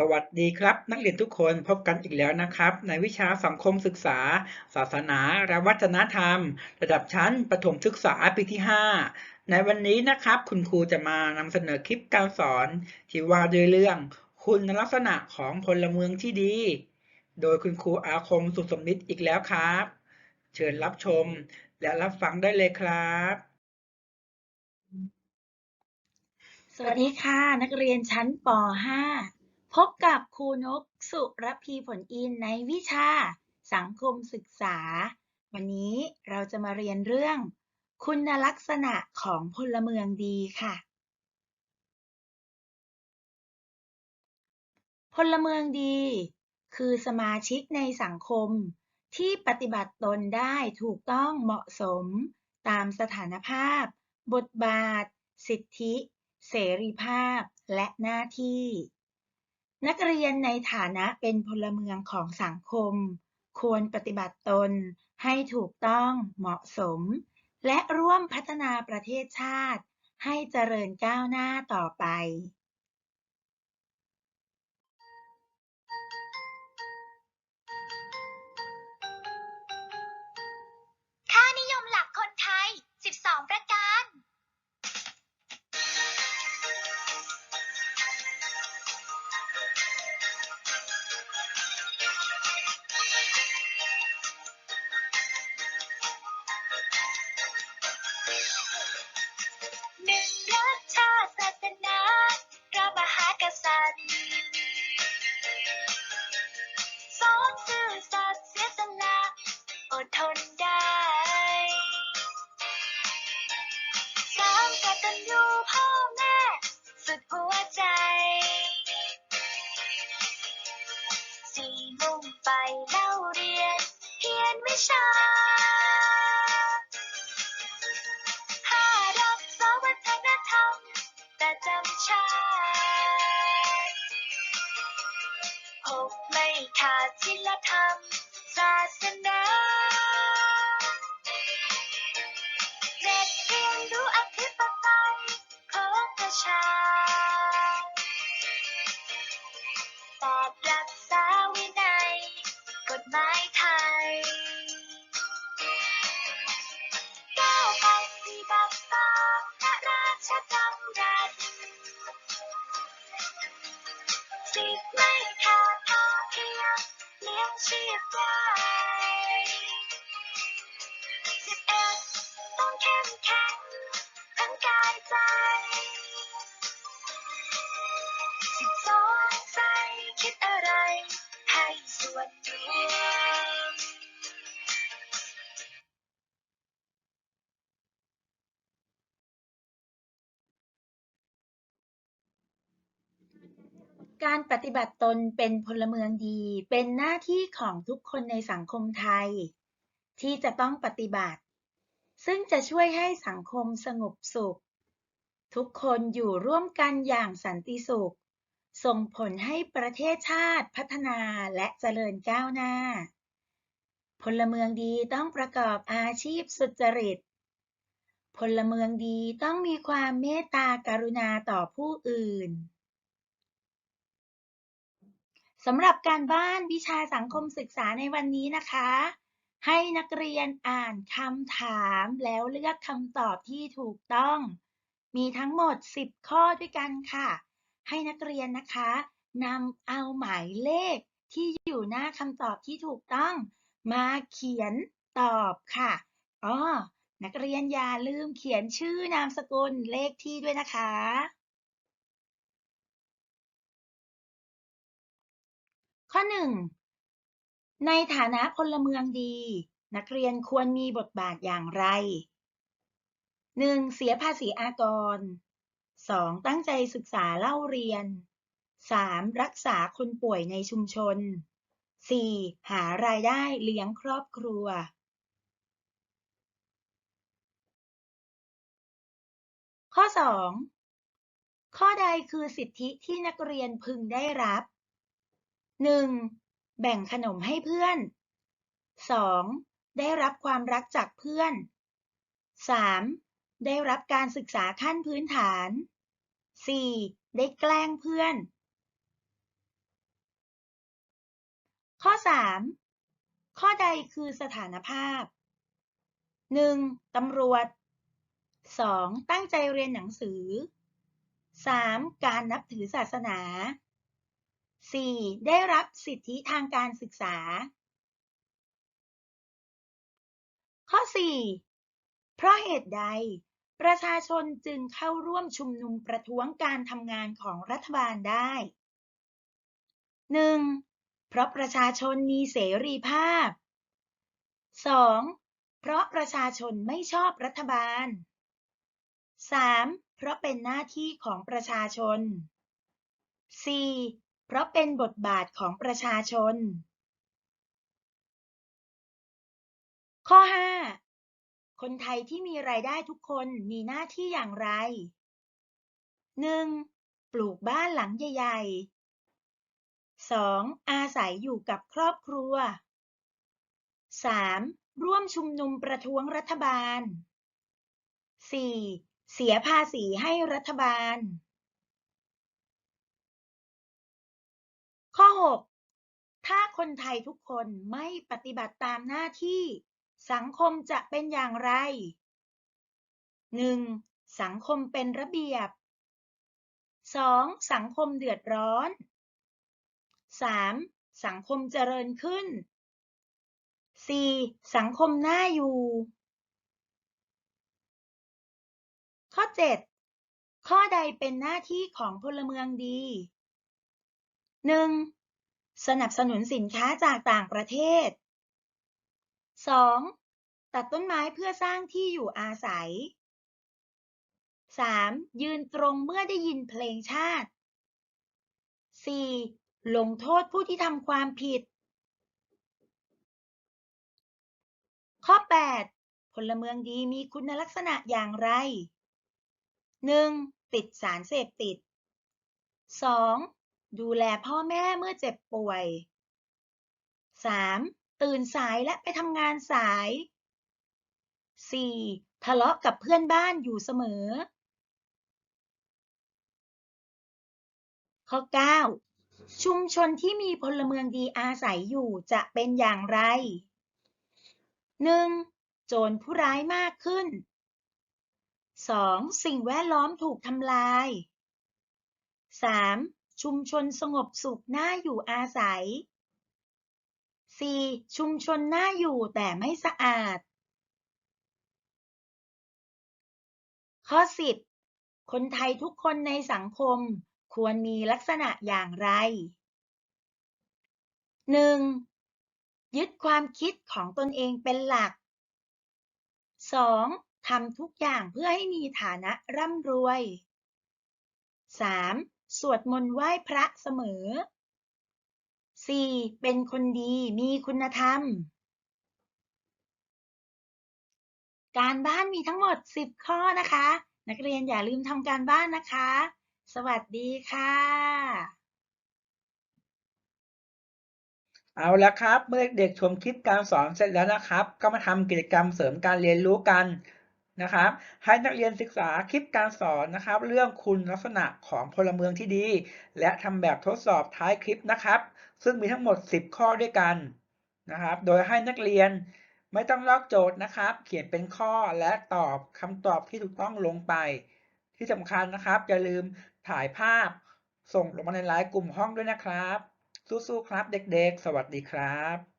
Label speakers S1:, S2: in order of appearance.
S1: สวัสดีครับ นักเรียนทุกคนพบกันอีกแล้วนะครับ ในวิชาสังคมศึกษา ศาสนาและวัฒนธรรม ระดับชั้นประถมศึกษาปีที่ 5 ในวันนี้นะครับคุณครูจะมานำเสนอคลิปการสอน ที่ว่าด้วยเรื่องคุณลักษณะของพลเมืองที่ดี โดยคุณครูอาคมสุสมนิตอีกแล้วครับ เชิญรับชมและรับฟังได้เลยครับ
S2: สวัสดีค่ะ นักเรียนชั้นป .5 พบกับครูนกสุรพีผลอินในวิชา สังคมศึกษา วันนี้เราจะมาเรียนเรื่อง คุณลักษณะของพลเมืองดีค่ะ พลเมืองดี คือสมาชิกในสังคมที่ปฏิบัติตนได้ถูกต้องเหมาะสม ตามสถานภาพ บทบาท สิทธิ เสรีภาพ และหน้าที่ นักเรียนในฐานะเป็นพลเมืองของสังคม ควรปฏิบัติตนให้ถูกต้องเหมาะสม และร่วมพัฒนาประเทศชาติให้เจริญก้าวหน้าต่อไป
S3: ไม่ขาดศิลธรรมศาสนา งเข้มแข็งทั้งกายใจ สิบสองใจคิดอะไร ให้ส่วนรวม
S2: การปฏิบัติตนเป็นพลเมืองดี เป็นหน้าที่ของทุกคนในสังคมไทย ที่จะต้องปฏิบัติ ซึ่งจะช่วยให้สังคมสงบสุข ทุกคนอยู่ร่วมกันอย่างสันติสุข ส่งผลให้ประเทศชาติพัฒนาและเจริญก้าวหน้า พลเมืองดีต้องประกอบอาชีพสุจริต พลเมืองดีต้องมีความเมตตากรุณาต่อผู้อื่นสำหรับการบ้านวิชาสังคมศึกษาในวันนี้นะคะ ให้นักเรียนอ่านคำถามแล้วเลือกคำตอบที่ถูกต้อง มีทั้งหมด 10 ข้อด้วยกันค่ะ ให้นักเรียนนะคะนำเอาหมายเลขที่อยู่หน้าคำตอบที่ถูกต้อง มาเขียนตอบค่ะอ๋อนักเรียนอย่าลืมเขียนชื่อนามสกุลเลขที่ด้วยนะคะ ข้อ 1. ในฐานะพลเมืองดี นักเรียนควรมีบทบาทอย่างไร 1. เสียภาษีอากร 2. ตั้งใจศึกษาเล่าเรียน 3. รักษาคนป่วยในชุมชน 4. หารายได้เลี้ยงครอบครัว ข้อ 2. ข้อใดคือสิทธิที่นักเรียนพึงได้รับ 1. แบ่งขนมให้เพื่อน 2. ได้รับความรักจากเพื่อน 3. ได้รับการศึกษาขั้นพื้นฐาน 4. ได้แกล้งเพื่อน ข้อ 3 ข้อใดคือสถานภาพ 1. ตำรวจ 2. ตั้งใจเรียนหนังสือ 3. การนับถือศาสนา 4. ได้รับสิทธิทางการศึกษา ข้อ 4 เพราะเหตุใด ประชาชนจึงเข้าร่วมชุมนุมประท้วงการทำงานของรัฐบาลได้ 1. เพราะประชาชนมีเสรีภาพ 2. เพราะประชาชนไม่ชอบรัฐบาล 3. เพราะเป็นหน้าที่ของประชาชน 4. เพราะเป็นบทบาทของประชาชน ข้อ 5 คนไทยที่มีรายได้ทุกคนมีหน้าที่อย่างไร 1. ปลูกบ้านหลังใหญ่ ๆ 2. อาศัยอยู่กับครอบครัว 3. ร่วมชุมนุมประท้วงรัฐบาล 4. เสียภาษีให้รัฐบาล ข้อ 6 ถ้าคนไทยทุกคนไม่ปฏิบัติตามหน้าที่ สังคมจะเป็นอย่างไร 1. สังคมเป็นระเบียบ 2. สังคมเดือดร้อน 3. สังคมเจริญขึ้น 4. สังคมน่าอยู่ ข้อ 7 ข้อใดเป็นหน้าที่ของพลเมืองดี 1. สนับสนุนสินค้าจากต่างประเทศ 2. ตัดต้นไม้เพื่อสร้างที่อยู่อาศัย 3. ยืนตรงเมื่อได้ยินเพลงชาติ 4. ลงโทษผู้ที่ทำความผิด ข้อ 8 พลเมืองดีมีคุณลักษณะอย่างไร 1. ติดสารเสพติด 2. ดูแลพ่อแม่เมื่อเจ็บป่วย 3. ตื่นสายและไปทำงานสาย 4. ทะเลาะกับเพื่อนบ้านอยู่เสมอ ข้อ 9 ชุมชนที่มีพลเมืองดีอาศัยอยู่จะเป็นอย่างไร 1. โจรผู้ร้ายมากขึ้น 2. สิ่งแวดล้อมถูกทำลาย 3. ชุมชนสงบสุขน่าอยู่อาศัย 4. ชุมชนน่าอยู่แต่ไม่สะอาด ข้อ 10 คนไทยทุกคนในสังคมควรมีลักษณะอย่างไร 1. ยึดความคิดของตนเองเป็นหลัก 2. ทำทุกอย่างเพื่อให้มีฐานะร่ำรวย 3. สวดมนต์ไหว้พระเสมอ 4. เป็นคนดีมีคุณธรรม การบ้านมีทั้งหมด 10 ข้อนะคะ นักเรียนอย่าลืมทำการบ้านนะคะ สวัสดีค่ะ
S1: เอาละครับ เมื่อเด็กๆชมคลิปการสอนเสร็จแล้วนะครับ ก็มาทำกิจกรรมเสริมการเรียนรู้กัน นะครับให้นักเรียนศึกษาคลิปการสอนนะครับ เรื่องคุณลักษณะของพลเมืองที่ดี และทำแบบทดสอบท้ายคลิปนะครับ ซึ่งมีทั้งหมด 10 ข้อด้วยกันนะครับ โดยให้นักเรียนไม่ต้องลอกโจทย์นะครับ เขียนเป็นข้อและตอบคำตอบที่ถูกต้องลงไป ที่สำคัญนะครับ อย่าลืมถ่ายภาพ ส่งลงมาในไลน์กลุ่มห้องด้วยนะครับ สู้ๆครับเด็กๆ สวัสดีครับ